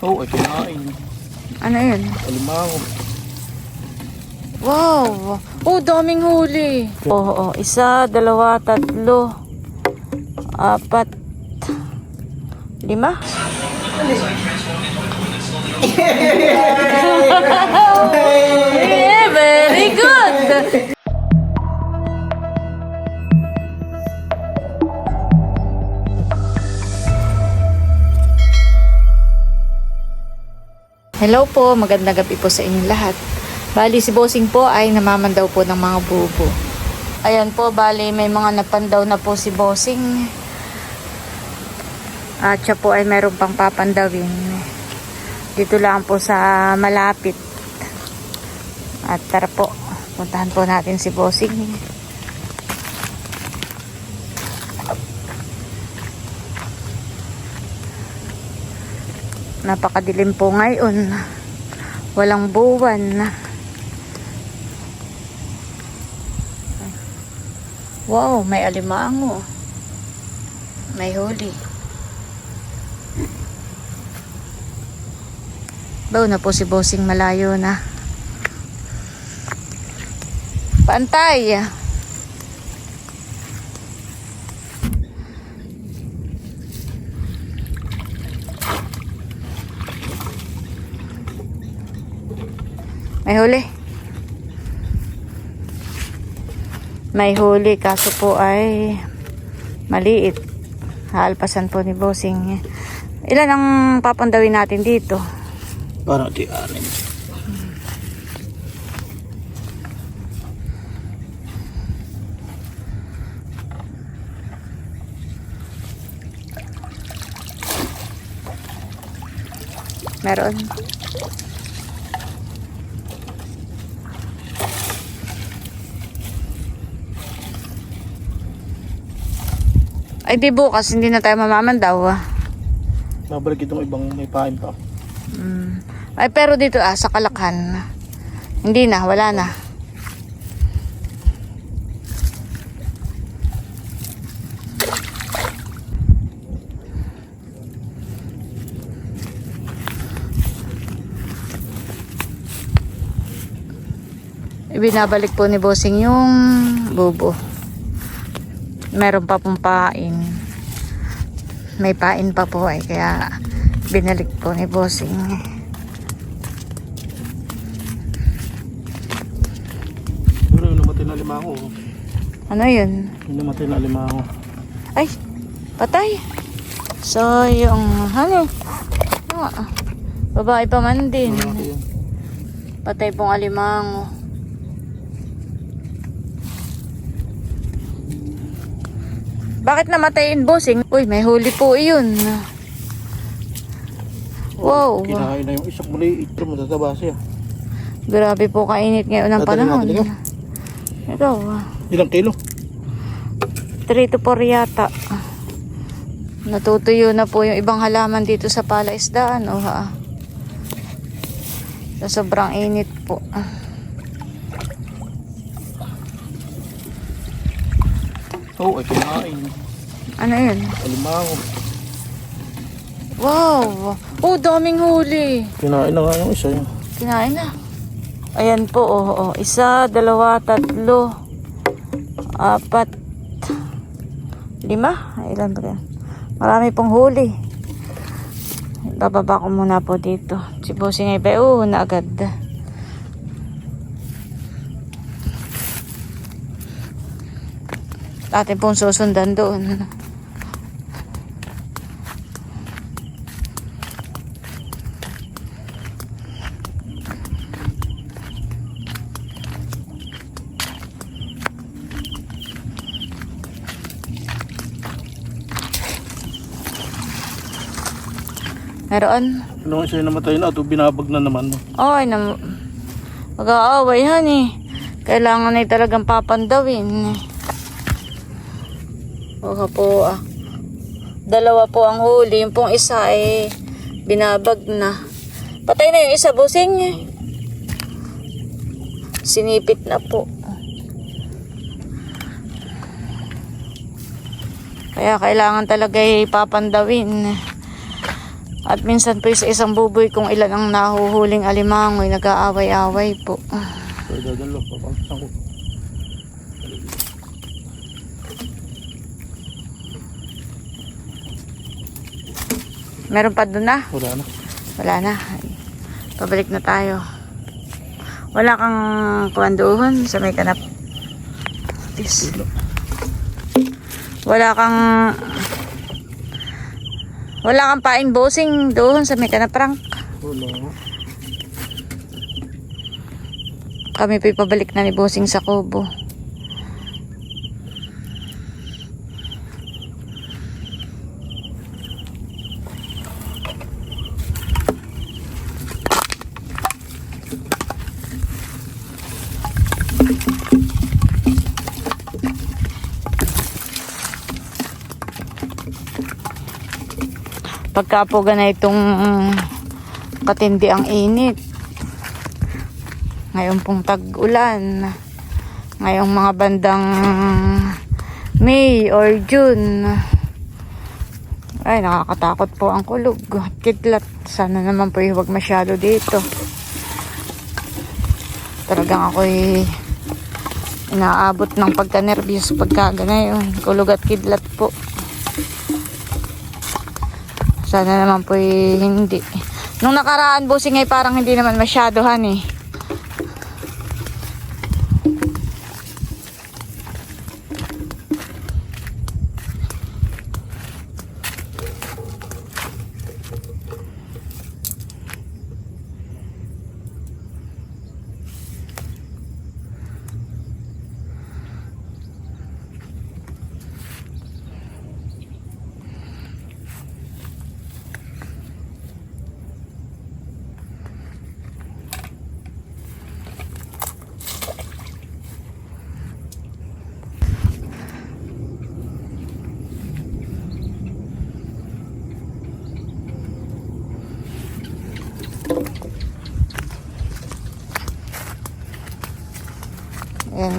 Oo, ay kinain. Ano yun? Alimango. Wow! Oh, daming huli. Oo, oh, isa, dalawa, tatlo, apat, lima. yeah, very good. Hello po, magandang gabi po sa inyong lahat. Bali si Bossing po ay namamandaw po ng mga bubo. Ayan po, bali may mga napandaw na po si Bossing. At siya po ay meron pang papandawin. Dito lang po sa malapit. At tara po, puntahan po natin si Bossing. Napakadilim po ngayon. Walang buwan. Wow, may alimango. May huli. Baw na po si Bossing malayo na. Pantay. May huli. May huli kaso po ay maliit. Haalpasan po ni Bossing. Ilan ang papandawin natin dito? Parang di anin. Meron. Ay di bukas, hindi na tayo mamamandaw ah. Babalik itong ibang may pain pa. Mm. Ay pero dito ah, sa Kalakhan. Hindi na, wala na. Ibinabalik po ni Bossing yung bubo. Meron pa pong pain. May pain pa po ay kaya binalik po ni Bossing. Pero yung namatay na alimango. oh. Ano yun? Yung namatay na alimango. Ay, patay. So, yung, ano, ah, babae pa man din. Patay pong alimango. Bakit namatayin bossing? Uy, may huli po iyon. Wow. Kinain na yung isang muli. Ito matataba siya. Grabe po kainit ngayon ng Dadalhin panahon. natin. Ito, ah, Ilang kilo? 3 to 4 yata. Natutuyo na po yung ibang halaman dito sa palaisdaan. Oh, ha. Sa sobrang init po. Oo, ay kinain. Ano yun? Alimango. Wow! Oh, daming huli. Kinain na nga yung isa yun. Kinain na. Ayan po, oh, oh. Isa, dalawa, tatlo, apat, lima. Ilan ba yan? Marami pong huli. Bababa ko muna po dito. Si Bossing ay ba? Oo, na agad. Atin pong susundan doon. Meron? Ano yung namatay na ito, binabag na naman. no? Ay, na mag-aaway han eh. Kailangan ay talagang papandawin. Baka po ah. Dalawa po ang huli. Yung pong isa ay binabag na. Patay na yung isa, busing eh. Sinipit na po. Kaya kailangan talaga ay papandawin. At minsan po sa isang buboy kung ilan ang nahuhuling alimangoy, nag-aaway-away po. Meron pa doon na? Wala na. Wala na. Pabalik na tayo. Wala kang kuwandoon sa may kanap. This. Wala kang wala kang paing bossing doon sa may kanap rank. Wala. Kami po'y pabalik na ni bossing sa kubo. Pagka po ganitong katindi ang init, ngayon pong tag-ulan. Ngayong mga bandang May or June. Ay, nakakatakot po ang kulog. Kidlat. Sana naman po huwag masyado dito. Talagang ako'y inaabot ng pagka-nervyos pagka ganayon. Kulog at kidlat po. Sana naman po hindi. Nung nakaraan, busing ay parang hindi naman masyado, honey.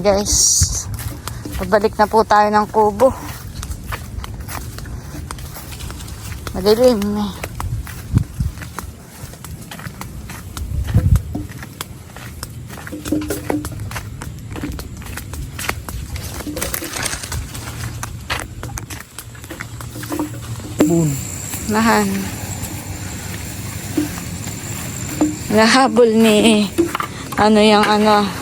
Ayan guys. Pabalik na po tayo ng kubo. Madilim eh. Boon. Nahan. Nahabol ni ano yung ano.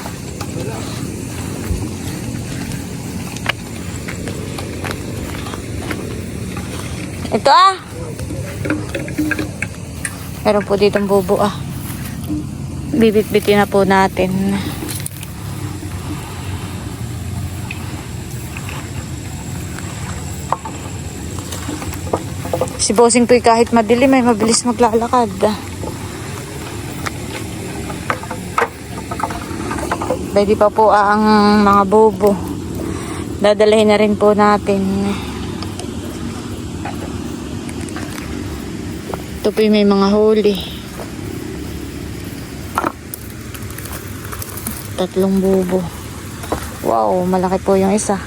Ito ah. Meron po ditong bubo ah. Bibit-bitin na po natin. Si Bossing Puy kahit madilim ay mabilis maglalakad. Pwede pa po ang mga bobo. Dadalahin na rin po natin. Ito po may mga huli. Tatlong bubo. Wow, malaki po yung isa.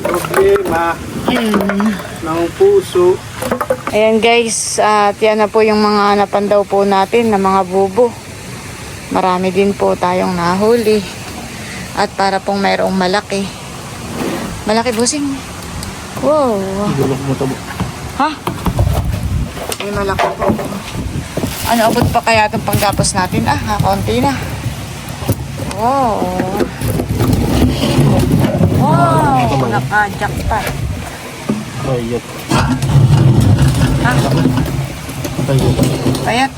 Problema Ayun. ng puso. Ayan guys, at yan na po yung mga napandaw po natin na mga bubo. Marami din po tayong nahuli. At para pong mayroong malaki. Malaki busing. Wow. Gulok mo tabo. Ha? Ay malaki po. Ano abot pa kaya itong panggapos natin? Ah, kaunti na. Wow. Wow, naka-jackpot. Ayat. Ha? Ayat. Payat.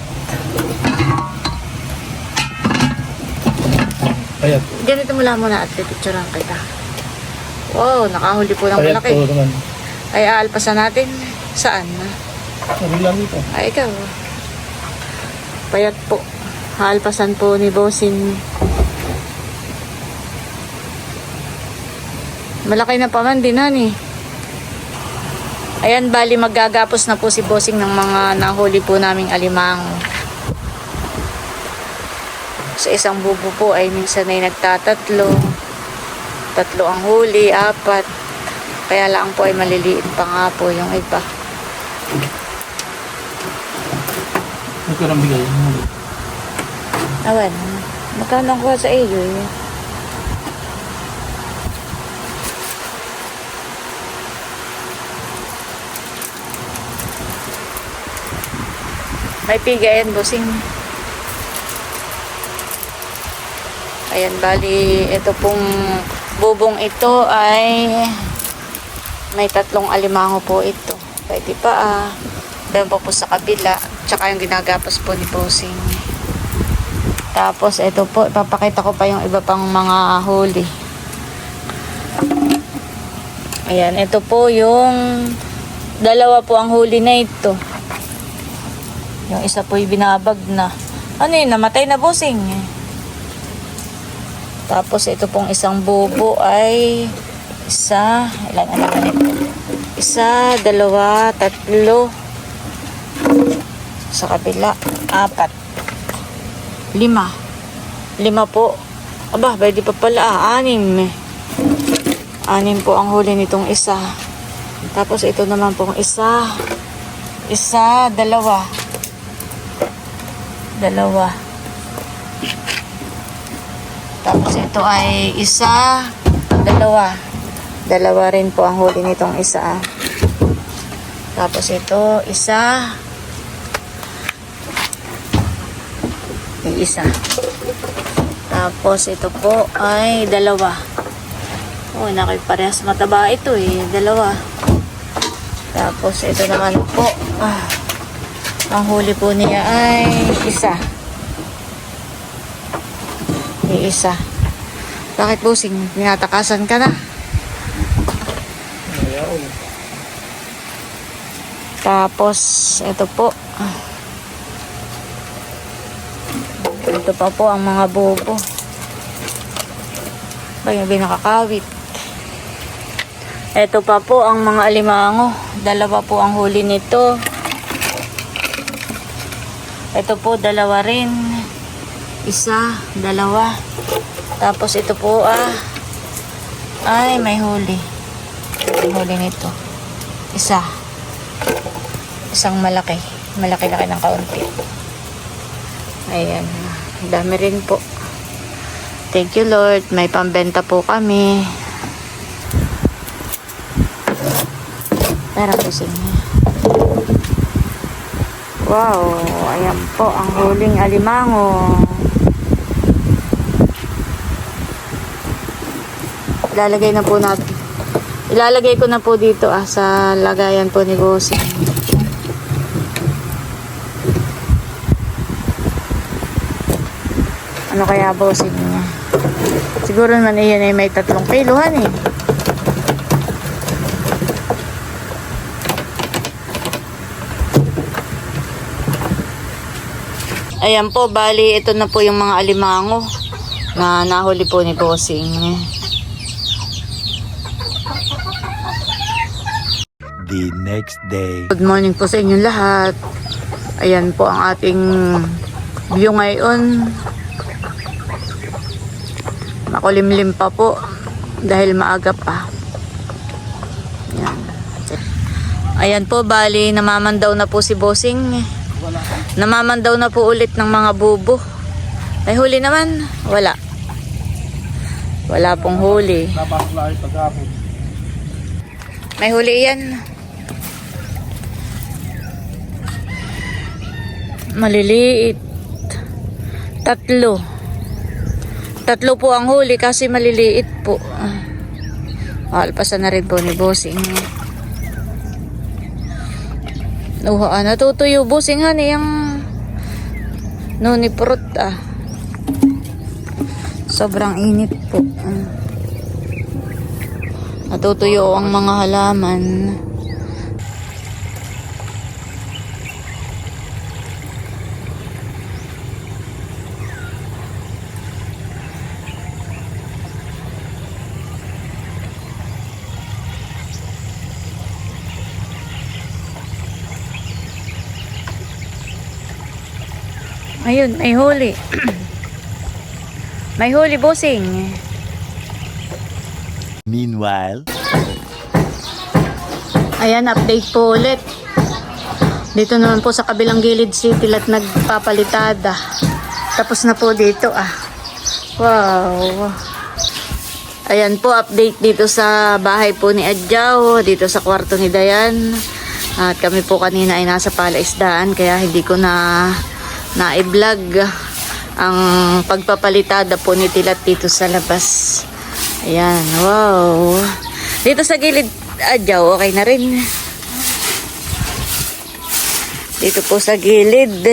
Ayat. Ganito mula muna at pipicturean kita. Wow, nakahuli po ng Ayat malaki. po naman. Ay, aalpasan natin. Saan? Sabi lang ito. Ay, ikaw. Payat po. Haalpasan po ni Bossing. Malaki na pa man din, honey. Ayan, bali maggagapos na po si Bossing ng mga nahuli po naming alimango. Sa isang bubo po ay minsan ay nagtatatlo. Tatlo ang huli, apat. Kaya lang po ay maliliit pa nga po yung iba. Magkarang bigay. Awan, magkano ang kuha sa iyo eh? May piga yan, bossing. Ayan, bali, ito pong bubong ito ay may tatlong alimango po ito. Pwede pa ah. Meron pa po sa kabila. Tsaka yung ginagapos po ni bossing. Tapos ito po, ipapakita ko pa yung iba pang mga huli. Ayan, ito po yung dalawa po ang huli na ito. Yung isa po yung binabag na. Ano yun, namatay na busing. Tapos ito pong isang bubo ay isa, ilan ano ba nito? Isa, dalawa, tatlo. Sa kabila, apat. Lima. Lima po. Aba, pwede pa pala. Ah, anim. Anim po ang huli nitong isa. Tapos ito naman pong isa. Isa, dalawa. Dalawa. Tapos ito ay isa, dalawa. Dalawa rin po ang huli nitong isa. Tapos ito, isa, isa. Tapos ito po ay dalawa. Oh, nakiparehas mataba ito eh. Dalawa. Tapos ito naman po. Ah, ang huli po niya ay isa. Yung isa. Bakit busing? Tinatakasan ka na? Tapos ito po. Ito pa po ang mga bobo. Kaya binakakawit. Ito pa po ang mga alimango. Dalawa po ang huli nito. Ito po, dalawa rin. Isa, dalawa. Tapos ito po ah. Ay, may huli. May huli nito. Isa. Isang malaki. Malaki-laki ng kaunti. Ayan. Dami rin po. Thank you Lord. May pambenta po kami. Pero po sa inyo. Wow. Ayan po ang huling alimango. Ilalagay na po natin. Ilalagay ko na po dito ah, sa lagayan po ni Bossing. Ano kaya bossing niya? Siguro naman iyan ay may tatlong kiluhan eh. Ayan po, bali ito na po yung mga alimango na nahuli po ni Bossing. the next day. Good morning po sa inyong lahat. Ayan po ang ating view ngayon. Makulimlim pa po dahil maaga pa. Ayan. Ayan po, bali namamandaw na po si Bossing. Namamandaw na po ulit ng mga bubo. Ay huli naman, wala. Wala pong huli. May huli yan. Maliliit. Tatlo. Tatlo po ang huli kasi maliliit po. Alpasan na rin po ni Bossing. Uha, ah, natutuyo Bossing han eh, yung noni prot ah. Sobrang init po. Ah. Natutuyo ang mga halaman. Ayun, may huli. may huli, bossing. Meanwhile, Ayan, update po ulit. Dito naman po sa kabilang gilid si Pilat nagpapalitada. Tapos na po dito ah. Wow. Ayan po, update dito sa bahay po ni Adjaw, dito sa kwarto ni Dayan. At kami po kanina ay nasa palaisdaan kaya hindi ko na na-vlog ang pagpapalitada po ni Tilat dito sa labas. Ayan, wow. Dito sa gilid, Adjaw, okay na rin. Dito po sa gilid.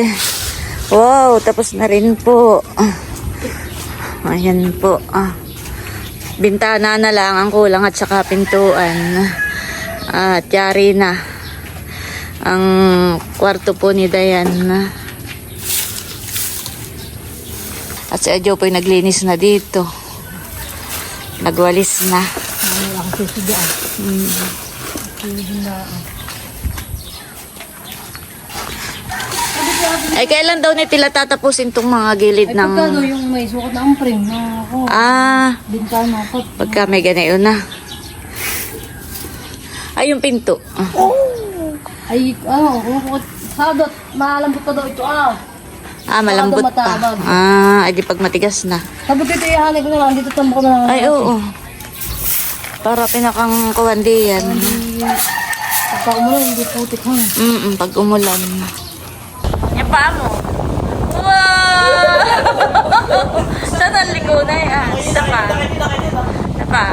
Wow, tapos na rin po. Ayan po. Bintana na lang ang kulang at saka pintuan. At yari na. Ang kwarto po ni Dayan. At si Adjo po ay naglinis na dito. Nagwalis na. Ay, kailan daw ni Tila tatapusin tong mga gilid Ay, ng... pagkano yung may sukat na frame na ako. Ah, Bintana ako. pagka may ganayon na. Ay, yung pinto. Ah. Ay, ano, kumukot. Sadot, malambot pa daw ito ah. Ah, malambot pa. Ah, ay di pag matigas na. Sabi ko ito ihanay ko na lang, dito tambak ko na lang. Ay, oo. Para pinakang kawandi yan. Pagka umulan, hindi putik ha. Mm pag umulan. Yung paa mo. Wow! Saan ang liko na yan? Isa pa. Isa pa.